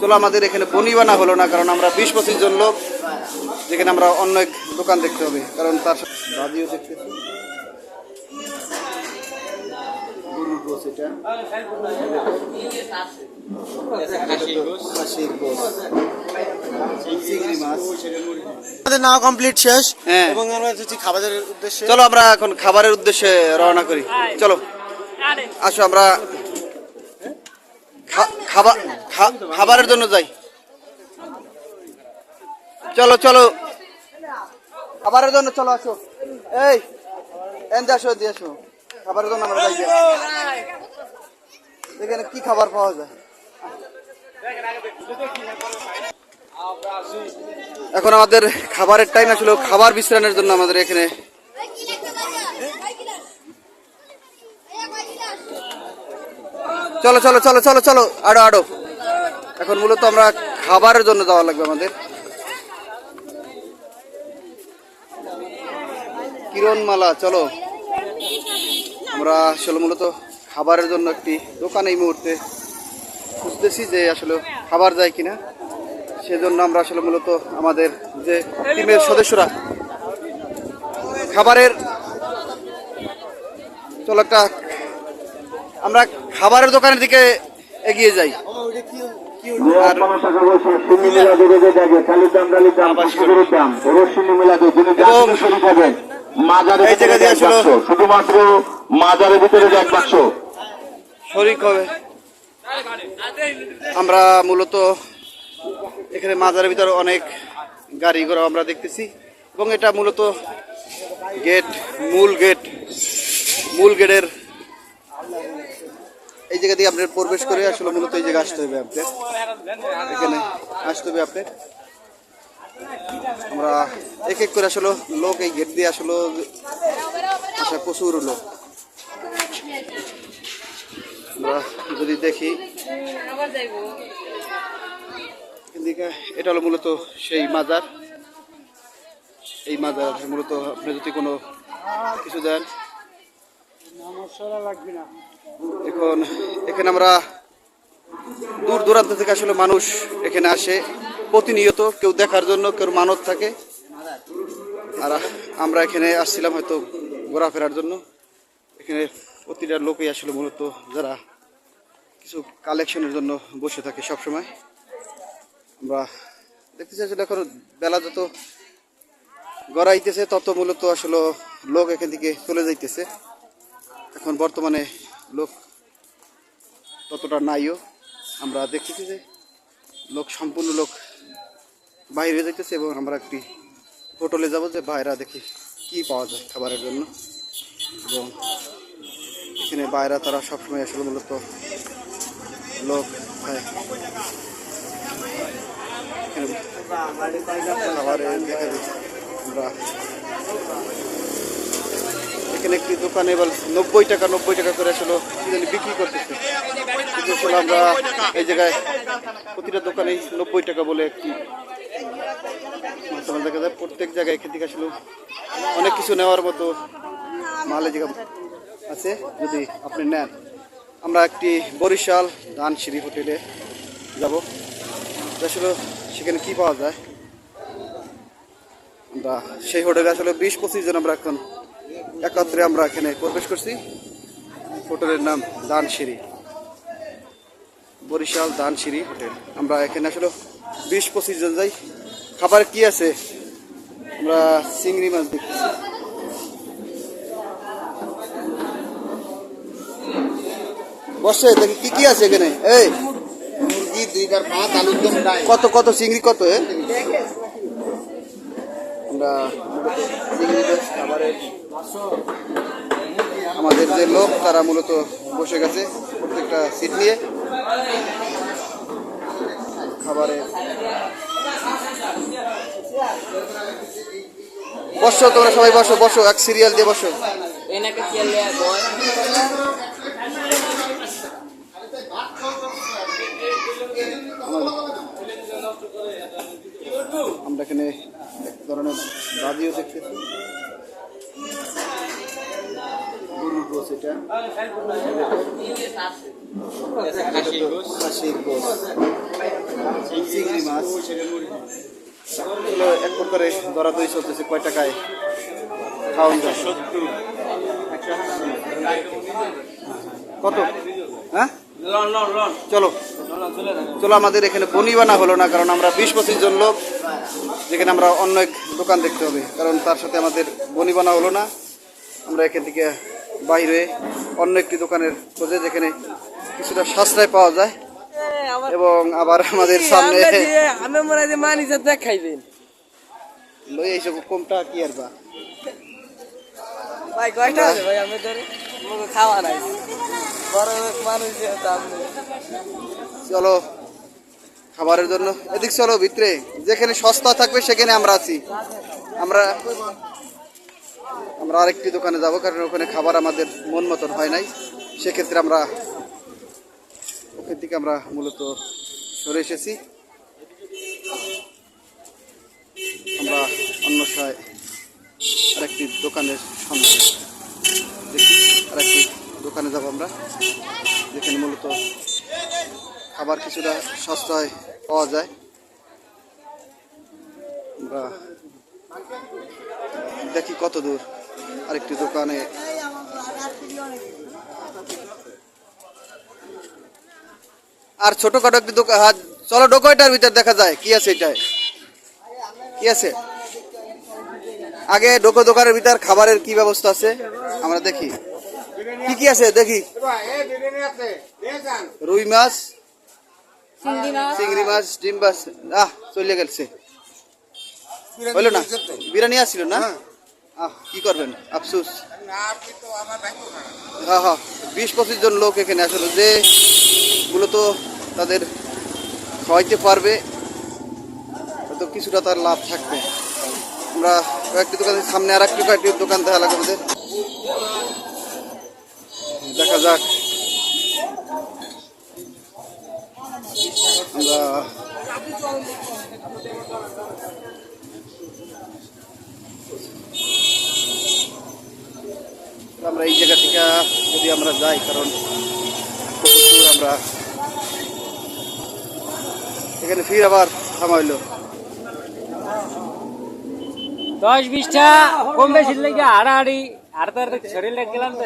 চলো আমাদের এখানে বনিবানা হলো না কারণ আমরা বিশ পঁচিশ জন লোক যেখানে আমরা অন্য এক দোকান দেখতে হবে কারণ তার দাদিও দেখতেছি আমাদের নাও কমপ্লিট শেষ। হ্যাঁ। এবং আমরা খাবারের উদ্দেশ্যে। চলো আমরা এখন খাবারের উদ্দেশ্যে রওনা করি। চলো। আসো আমরা খাবার খাবারের জন্য যাই। চলো চলো। খাবারের জন্য চলো, আসো। এই এনতে আসো দিয়ে আসো। খাবারের জন্য আমরা যাই। এখানে কি খাবার পাওয়া যায়? এখন আমাদের খাবারের টাইম আসলে। খাবার বিশ্রামের জন্য আমাদের এখানে চলো চলো চলো চলো চলো, আরও আরও। এখন মূলত আমরা খাবারের জন্য যাওয়া লাগবে আমাদের। কিরণমালা, চলো। আমরা আসলে মূলত খাবারের জন্য একটি দোকান এই মুহূর্তে খুঁজতেছি যে আসলে খাবার যায় কিনা। সেজন্য আমরা আসলে মূলত আমাদের যে টিমের সদস্যরা খাবারের চলো একটা আমরা খাবারের দোকানের দিকে এগিয়ে যাই। এই জায়গা দিয়ে আসলো। শুধুমাত্র মাজারের ভিতরে এক বাক্স। শরিক হবে আমরা মূলত এখানে মাজারের ভিতরে অনেক গাড়ি ঘোড়া আমরা দেখতেছি। এবং এটা মূলত গেট মূল গেট মূল গেটের এই জায়গা দিয়ে আপনার প্রবেশ করে আসলে মূলত এই জায়গায় আসতে হবে আপনার। এখানে আসতে হবে আপনার। আমরা এক এক করে আসলে লোক এই গেট দিয়ে আসলে আসা প্রচুর লোক। আমরা যদি দেখি এটা হলো মূলত সেই মাজার। এই মাজার মূলত আপনি যদি কোনো কিছু দেন এখন এখানে আমরা দূর দূরান্ত থেকে আসলে মানুষ এখানে আসে, প্রতিনিয়ত কেউ দেখার জন্য, কেউ মানত থাকে। আর আমরা এখানে আসছিলাম হয়তো ঘোরাফেরার জন্য। এখানে প্রতিটা লোকই আসলে মূলত যারা কিছু কালেকশনের জন্য বসে থাকে সব সময় আমরা দেখতে চাইছি এখন বেলা যত গড়াইতেছে, তত মূলত আসলে লোক এখান থেকে চলে যাইতেছে। এখন বর্তমানে লোক ততটা নাইও। আমরা দেখতেছি যে লোক সম্পূর্ণ লোক বাইরে যাইতেছে এবং আমরা একটি হোটেলে যাব যে বাইরা দেখি কি পাওয়া যায় খাবারের জন্য। এবং এখানে বাইরা তারা সবসময় আসলে মূলত লোক খায়। দেখা যাচ্ছে। আমরা এখানে একটি দোকানে এবার নব্বই টাকা নব্বই টাকা করে আসলে বিক্রি করতেছে। আমরা এই জায়গায় প্রতিটা দোকানেই নব্বই টাকা বলে একটি দেখা যায়। প্রত্যেক জায়গায় এখান থেকে আসলে অনেক কিছু নেওয়ার মতো মালে জায়গা আছে। যদি আপনি নেন, আমরা একটি বরিশাল ধানসিঁড়ি হোটেলে যাব। আসলে সেখানে কি পাওয়া যায়? আমরা সেই হোটেলে আসলে বিশ পঁচিশ জন আমরা এখন একত্রে আমরা এখানে প্রবেশ করছি। হোটেলের নাম দানসিঁড়ি বরিশাল দানসিঁড়ি হোটেল। আমরা এখানে আসলে বিশ পঁচিশ জন যাই। খাবার কি আছে? আমরা চিংড়ি মাছ দেখতেছি বসে, দেখি কি কি আছে এখানে? এই, মুরগি, দুইবার ভাত, আলুর দম কত কত চিংড়ি, কত আমরা চিংড়ি খাবারের আমাদের যে লোক তারা মূলত বসে গেছে প্রত্যেকটা সিট নিয়ে। খাবারে বসো তোমরা সবাই বসো বসো এক সিরিয়াল দিয়ে বসো। আমরা এখানে এক ধরনের বাজিও দেখতেছি। এক প্রকারে চলতেছে কয় টাকায়? খাওয়ান যায়। কত? হ্যাঁ? চলো। চলো, আমাদের এখানে বনিবানা হলো না, কারণ আমরা বিশ পঁচিশ জন লোক। যেখানে আমরা অন্য এক দোকান দেখতে হবে, কারণ তার সাথে আমাদের বনিবানা হলো না। আমরা এখান থেকে বাইরে অন্য একটি দোকানের খোঁজে যেখানে কিছুটা সাশ্রয় পাওয়া যায় এবং আবার আমাদের সামনে আমি মনে হয় মানি যাতে খাইবেন। লই এইসব কমটা কি আর বা? ভাই কয়টা আছে ভাই? আমি ধরে খাওয়া নাই। বড় মানুষ চলো খাবারের জন্য। এদিক চলো ভিতরে। যেখানে সস্তা থাকবে সেখানে আমরা আছি। আমরা আমরা আরেকটি দোকানে যাব, কারণ ওখানে খাবার আমাদের মন মতন হয় নাই। সেক্ষেত্রে আমরা ওখান থেকে আমরা মূলত সরে এসেছি। আমরা অন্য সায় আরেকটি দোকানের সামনে দেখি, আরেকটি দোকানে যাব আমরা, যেখানে মূলত খাবার কিছুটা সস্তায় পাওয়া যায়। আমরা দেখি কত দূর? আরেকটি দোকানে। আর ছোটখাটো একটি দোকান হ্যাঁ, চলো ডোকোয়টার ভিতর দেখা যায়। কি আছে এটায়? কি আছে? আগে ডোকো দোকানের ভিতর খাবারের কি ব্যবস্থা আছে? আমরা দেখি। কি কি আছে? দেখি। রুই মাছ। চিংড়ি মাছ ডিম মাছ। আহ চলে গেছে। হইল না বিরিয়ানি আসছিল না? আহ কি করবেন? আফসুস। হ্যাঁ হ্যাঁ। বিশ পঁচিশ জন লোক এখানে আসলে যে মূলত তাদের খাওয়াইতে পারবে তো কিছুটা তার লাভ থাকবে। আমরা কয়েকটি দোকানের সামনে আর একটি কয়েকটি দোকান দেখা লাগবে আমাদের। দেখা যাক। আমরা আমরা এই জায়গা থেকে যদি আমরা যাই কারণ আমরা এখানে ফির আবার থামাইলো দশ বিশটা কম বেশি লেগে হাড়াহাড়ি আর তার শরীর লেগে গেলাম তো